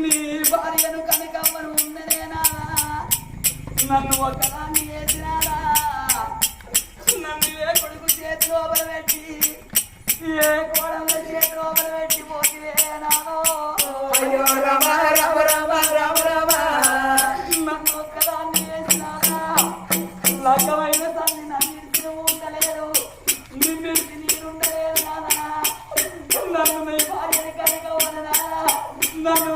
నీ భార్యను కనకమ్మను ఉన్నదేనా? నన్ను ఒకదాన్ని చేసినారా నన్ను ఏ కొడుకు చేతి లోపల పెట్టి ఏ కోడల చేతి లోపల పెట్టి పోతివేనానో అయ్యో రమ రమ రమ రమ రమ. నన్ను ఒక్కదాన్ని చేసినారా లగ్గమైన నన్ను ఇంటిని ఉండలేదు నిన్నింటి నేనుండలేదు నన్ను. మీ భార్యని కనుక ఉన్నదా నన్ను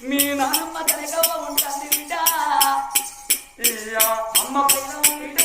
మీ నాన్నమ్మ తనగా ఉంటుంది బిడ్డ అమ్మ పైన బిడ్డ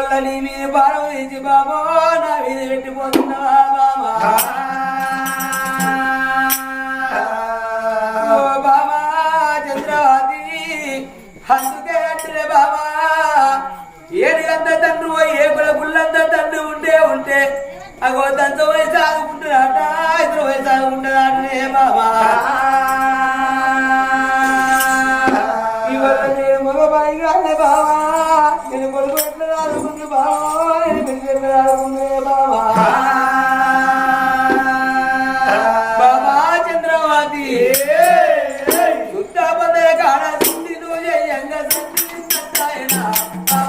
వల్ల నీ మీద భారం తీసి బాబో నా మీద పెట్టిపోతున్నావా బామా ఓ బామా చంద్రవతి అందుకే అంటే బామా ఏడు గంట తండ్రి పోయి ఏకుల గుళ్ళంత తండ్రి ఉంటే ఉంటే అగో తంత వయసు ఆగుకుంటున్నాట ఇద్దరు వయసు సాగుకుంటున్నాడే బాబా. ah, ah.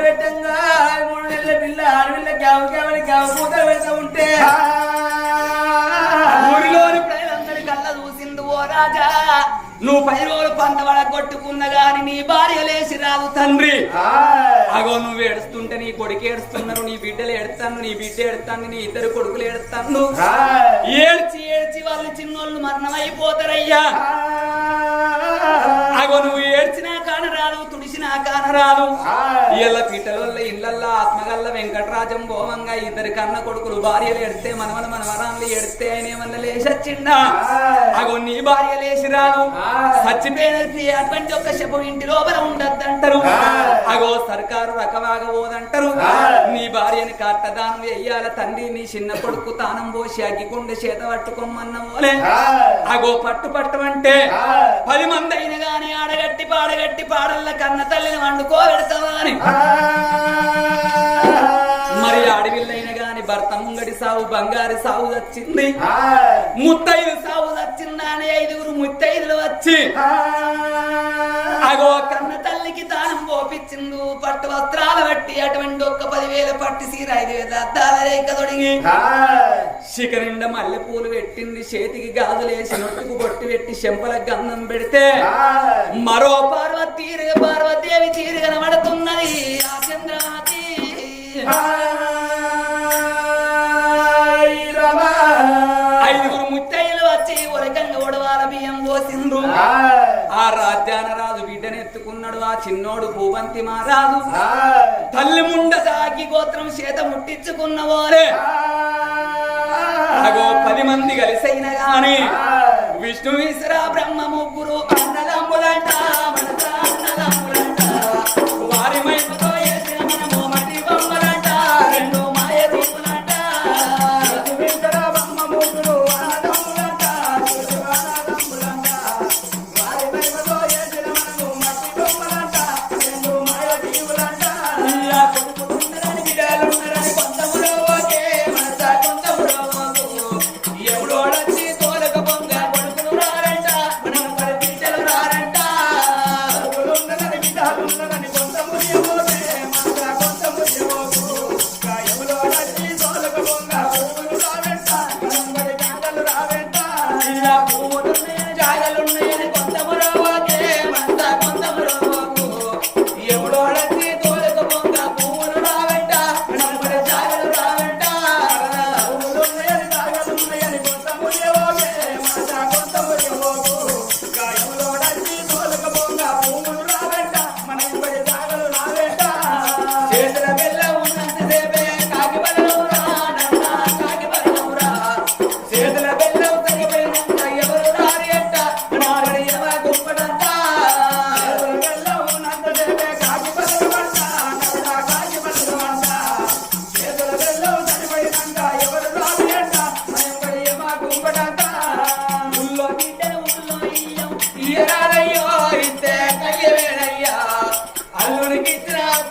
పెట్టంగా. మూడు నెలల పిల్ల ఆడపిల్ల పెడతా ఉంటే. ఊరిలోని ప్రజలందరి కళ్ళ చూసింది ఓ రాజా. నువ్వు పది రోజులు పంటవడ కొట్టుకున్న గాని నీ భార్య లేచి రాదు తండ్రి. అగో నువ్వు ఏడుస్తుంటే నీ కొడుకు ఏడుస్తున్నారు నీ బిడ్డలు ఏడుస్తాను నీ బిడ్డ ఏడుస్తాను నీ ఇద్దరు కొడుకులు ఏడుస్తాను ఏడ్చి ఏడ్చి వాళ్ళు చిన్నోళ్ళు మరణం అయిపోతారయ్యా అగో నువ్వు ఏడ్చినా కానరాదు తుడిసినా కానరాదు ఇళ్ళ పీటల ఇళ్ళల్లో ఆత్మగల్ల వెంకటరాజం భోమంగా ఇద్దరు కన్న కొడుకులు భార్యలు ఎడితే మనవన మనవరాన్లు ఎడితే ఆయన లేచొచ్చిండా అగో నీ భార్య లేచి రాదు అటువంటి ఒక శపం ఇంటి లోపల ఉండద్దంటారు. అగో సర్కారు రకవాగబోదంటారు నీ భార్యని కట్టదానం వెయ్యాల తండ్రి నీ చిన్న కొడుకు తానం పోసి అగ్గికుండ చేత పట్టుకోమన్న మోలే. అగో పట్టు పట్టమంటే పది మంది అయిన గాని ఆడగట్టి పాడగట్టి పాడల్ల కన్న తల్లిని వండుకోబెడతావా అని. మరి అడవిల్లైన గాని అని భర్త ముంగడి సావు బంగారు సావు వచ్చింది. ముత్తైదు సావు వచ్చిందని ఐదుగురు ముత్తైదులు వచ్చి. అగో కన్న తల్లికి దానం పోపించిందు పట్టు వస్త్రాలు బట్టి అటువంటి ఒక్క పదివేల పట్టి సీర ఐదు వేల అద్దాల రేఖ తొడిగి. ఆ, శిఖ నిండా మల్లె పూలు పెట్టింది చేతికి గాజులేసి నొట్టుకు బొట్టు పెట్టి చెంపల గంధం పెడితే మరో పార్వతి పార్వతీదేవి తీరు కనబడుతున్నది. ఆ చంద్రమాతి పోసిండ్రు ఆ, రాజ్యాన రాజు బిడ్డనెత్తుకున్నాడు ఆ చిన్నోడు భూవంతి మహారాజు. తల్లి ముండ సాకి గోత్రం చేత ముట్టించుకున్న వారే. అగో పది మంది కలిసైన గాని విష్ణు విశ్ర బ్రహ్మ ముగ్గురు అన్నదమ్ములంట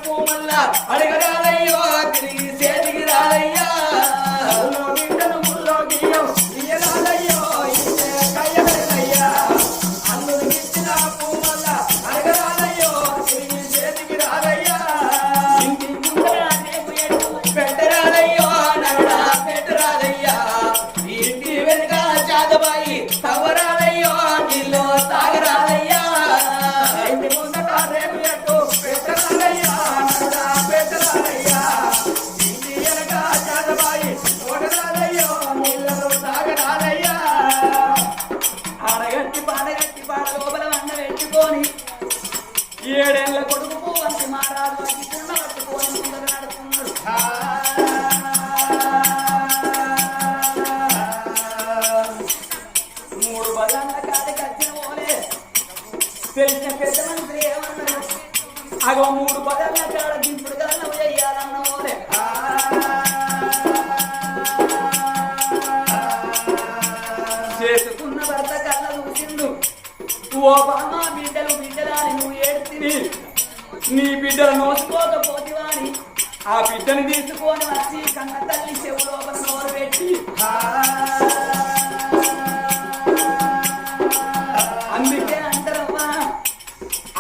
పోమల్ల అడగరాలయ్యో తిరిగి ఏడేళ్ళ కొడుకు వంటి మారాదు ముందర నడుతున్నాడు మూడు బలాల కాడికి వచ్చిన పోలే తెలిసిన పెద్ద మంత్రి అగో మూడు బలాల కాడ దింపుడు గల్ల వేయాలన్న పోలే చేసుకున్న భర్త కళ్ళ చూసిండు ఓ నీ బిడ్డలు ఆ బిడ్డని తీసుకొని వచ్చి కన్న తల్లి చెవులో ఒక నోరు పెట్టి. అందుకే అంటారమ్మా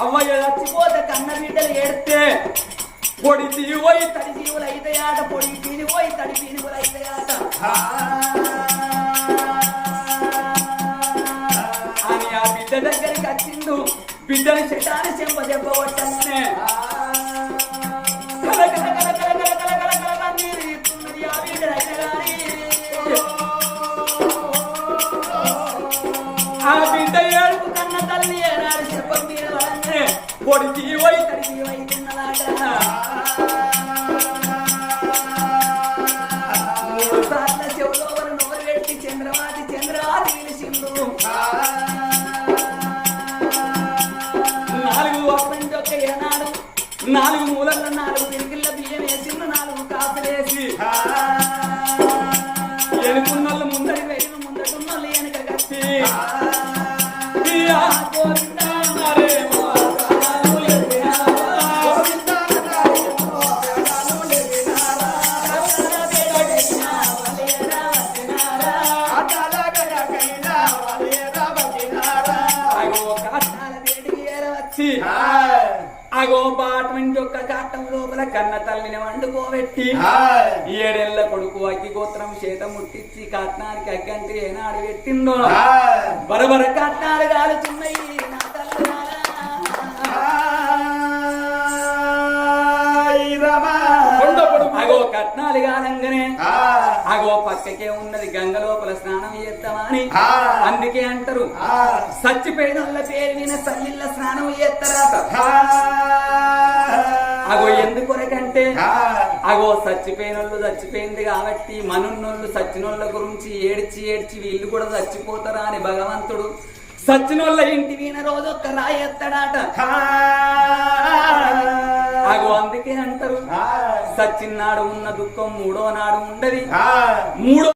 అవ్వ చచ్చిపోతే కన్న బిడ్డలు ఏడితే పొడి తీవోయి తడి జీవులు అయితే ఆట పొడి పీనిపోయి తడి పీనుగులు అయితే ఆట. అని ఆ బిడ్డ దగ్గరికి వచ్చిండు. బిడ్డని చెట్టాన్ని చెంప దెబ్బ కొట్టంగానే నాలుగు వండుకోబెట్టి ఏడేళ్ళ కొడుకు అగ్గి గోత్రం చేత ముట్టించి కట్నానికి అగ్గంటి ఏనాడు పెట్టిందో బరబర కట్నాలు కాలుతున్నాయి. అగో కట్నాలు కాలంగానే అగో పక్కకే ఉన్నది గంగ లోపల స్నానం చేద్దామని ఆ. అందుకే అంటారు. సచ్చిపోయిన వాళ్ళ పేరు విన సల్లిళ్ళ స్నానం చేస్తారట అగో ఎందుకొరకంటే అగో చచ్చిపోయినోళ్ళు చచ్చిపోయింది కాబట్టి మనున్నోళ్ళు సచ్చినోళ్ళ గురించి ఏడ్చి ఏడ్చి వీళ్ళు కూడా చచ్చిపోతారా అని భగవంతుడు సచ్చినోళ్ళ ఇంటి వీణ రోజు ఒక్క రాయేస్తాడాట అగో అందుకే అంటారు సచ్చిన్నాడు ఉన్న దుఃఖం మూడో నాడు ఉండదు మూడో